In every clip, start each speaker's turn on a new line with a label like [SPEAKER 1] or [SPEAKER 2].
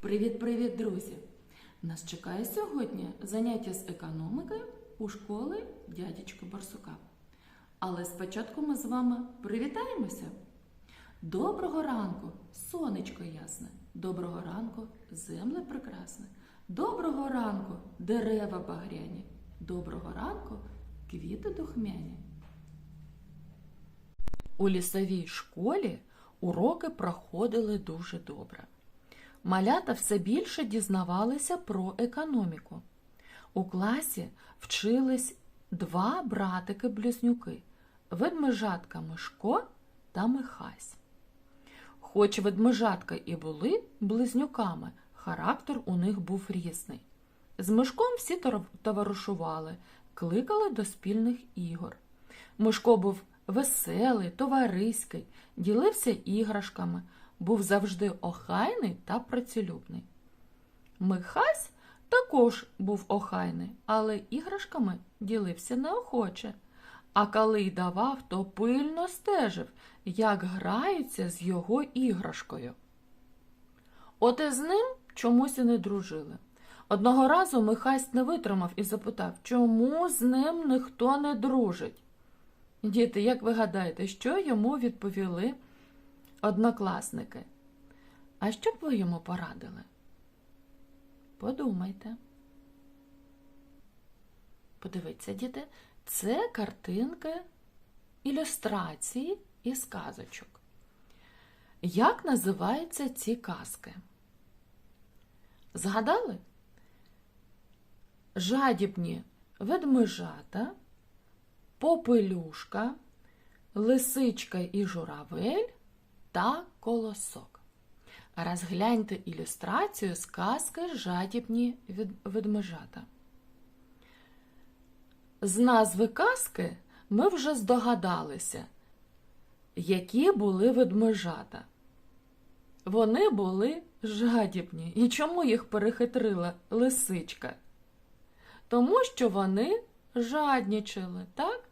[SPEAKER 1] Привіт-привіт, друзі! Нас чекає сьогодні заняття з економики у школи дядечка Барсука. Але спочатку ми з вами привітаємося. Доброго ранку, сонечко ясне. Доброго ранку, земле прекрасне. Доброго ранку, дерева багряні. Доброго ранку, квіти духмяні. У лісовій школі уроки проходили дуже добре. Малята все більше дізнавалися про економіку. У класі вчились два братики-близнюки ведмежатка Мишко та Михась. Хоч ведмежатка і були близнюками, характер у них був різний. З Мишком всі товаришували, кликали до спільних ігор. Мишко був веселий, товариський, ділився іграшками, був завжди охайний та працелюбний. Михась також був охайний, але іграшками ділився неохоче. А коли й давав, то пильно стежив, як граються з його іграшкою. От з ним чомусь і не дружили. Одного разу Михась не витримав і запитав, чому з ним ніхто не дружить. Діти, як ви гадаєте, що йому відповіли однокласники? А що б ви йому порадили? Подумайте. Подивіться, діти, це картинки ілюстрації і сказочок. Як називаються ці казки? Згадали? Жадібні ведмежата, попелюшка, лисичка і журавель та колосок. Розгляньте ілюстрацію сказки жадібні ведмежата. З назви казки ми вже здогадалися, які були ведмежата. Вони були жадібні. І чому їх перехитрила лисичка? Тому що вони жаднічили, так?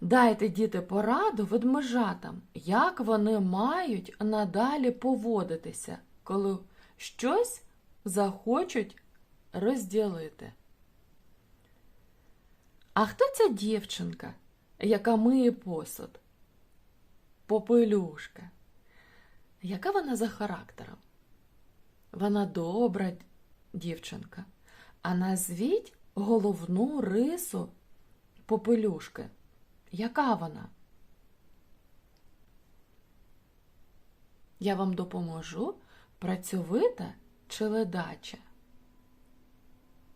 [SPEAKER 1] Дайте, діти, пораду ведмежатам, як вони мають надалі поводитися, коли щось захочуть розділити. А хто ця дівчинка, яка миє посуд? Попелюшка. Яка вона за характером? Вона добра дівчинка. А назвіть головну рису попелюшки. Яка вона? Я вам допоможу працьовита чи ледача?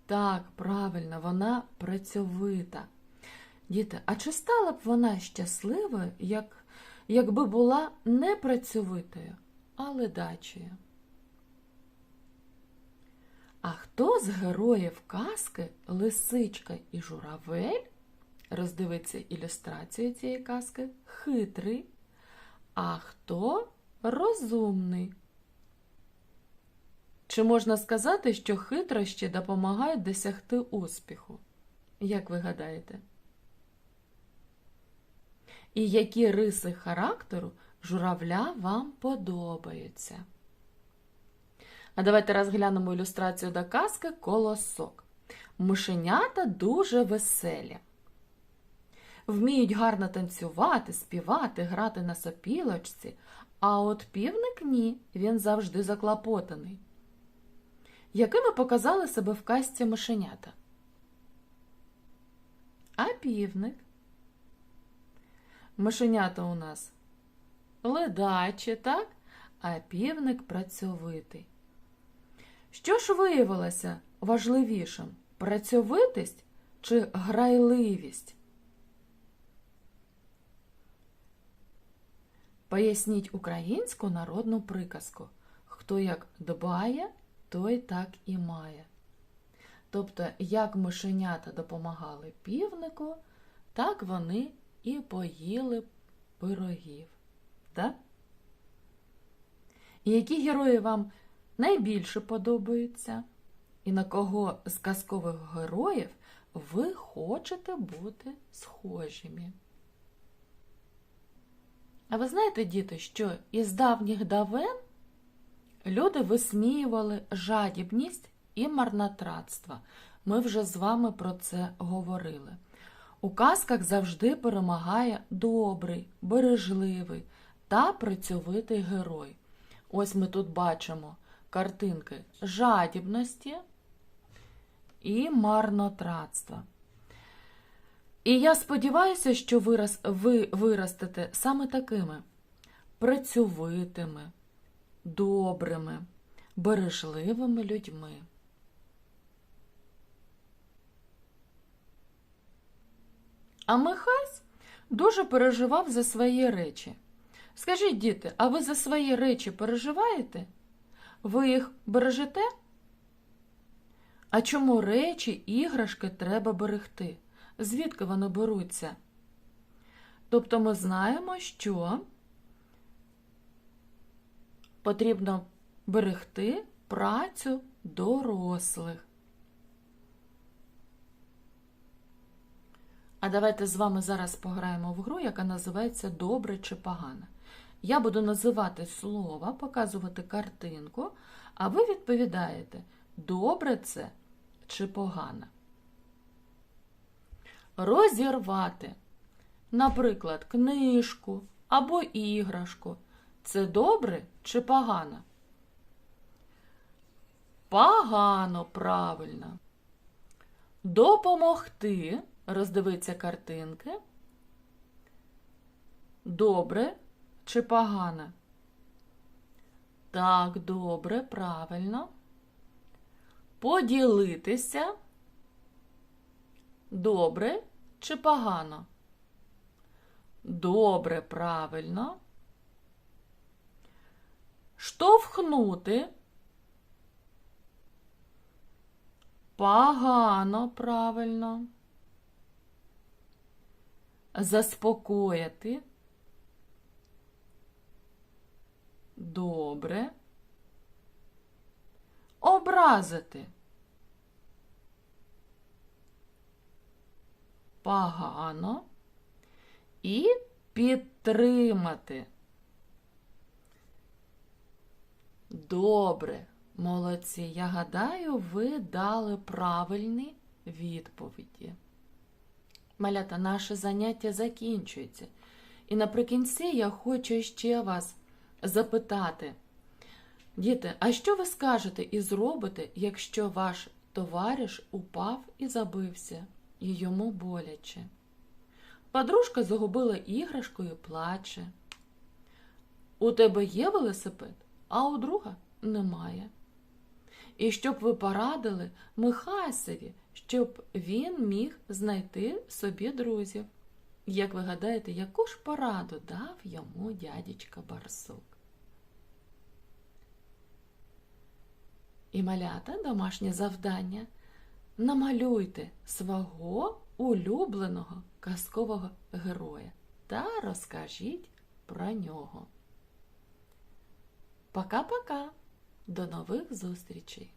[SPEAKER 1] Так, правильно, вона працьовита. Діти, а чи стала б вона щасливою, як, якби була не працьовитою, а ледачою? А хто з героїв казки Лисичка і Журавель? Роздивиться ілюстрацію цієї казки хитрий, а хто розумний. Чи можна сказати, що хитрощі допомагають досягти успіху? Як ви гадаєте? І які риси характеру журавля вам подобаються? А давайте розглянемо ілюстрацію до казки Колосок. Мишенята дуже веселі. Вміють гарно танцювати, співати, грати на сопілочці, а от півник ні, він завжди заклопотаний. Якими показали себе в казці мишенята? А півник? Мишенята у нас ледачі, так? А півник працьовитий. Що ж виявилося важливішим працьовитість чи грайливість? Поясніть українську народну приказку. Хто як дбає, той так і має. Тобто, як мишенята допомагали півнику, так вони і поїли пирогів. Так? І які герої вам найбільше подобаються? І на кого з казкових героїв ви хочете бути схожими? А ви знаєте, діти, що із давніх давен люди висміювали жадібність і марнотратство. Ми вже з вами про це говорили. У казках завжди перемагає добрий, бережливий та працьовитий герой. Ось ми тут бачимо картинки жадібності і марнотратства. І я сподіваюся, що вираз, ви виростете саме такими працьовитими, добрими, бережливими людьми. А Михась дуже переживав за свої речі. Скажіть, діти, а ви за свої речі переживаєте? Ви їх бережете? А чому речі, іграшки треба берегти? Звідки вони беруться? Тобто ми знаємо, що потрібно берегти працю дорослих. А давайте з вами зараз пограємо в гру, яка називається Добре чи погано. Я буду називати слова, показувати картинку, а ви відповідаєте, добре це чи погано. Розірвати, наприклад, книжку або іграшку. Це добре чи погано? Погано, правильно. Допомогти, роздивиться картинки. Добре чи погано? Так, добре, правильно. Поділитися. Добре чи погано? Добре, правильно. Штовхнути. Погано, правильно. Заспокоїти. Добре. Образити. Погано. І підтримати. Добре, молодці. Я гадаю, ви дали правильні відповіді. Малята, наше заняття закінчується. І наприкінці я хочу ще вас запитати. Діти, а що ви скажете і зробите, якщо ваш товариш упав і забився, і йому боляче? Подружка загубила іграшку і плаче. У тебе є велосипед, а у друга немає. І щоб ви порадили Михасеві, щоб він міг знайти собі друзів. Як ви гадаєте, яку ж пораду дав йому дядечка Барсук? І малята домашнє завдання. Намалюйте свого улюбленого казкового героя та розкажіть про нього. Пока-пока! До нових зустрічей!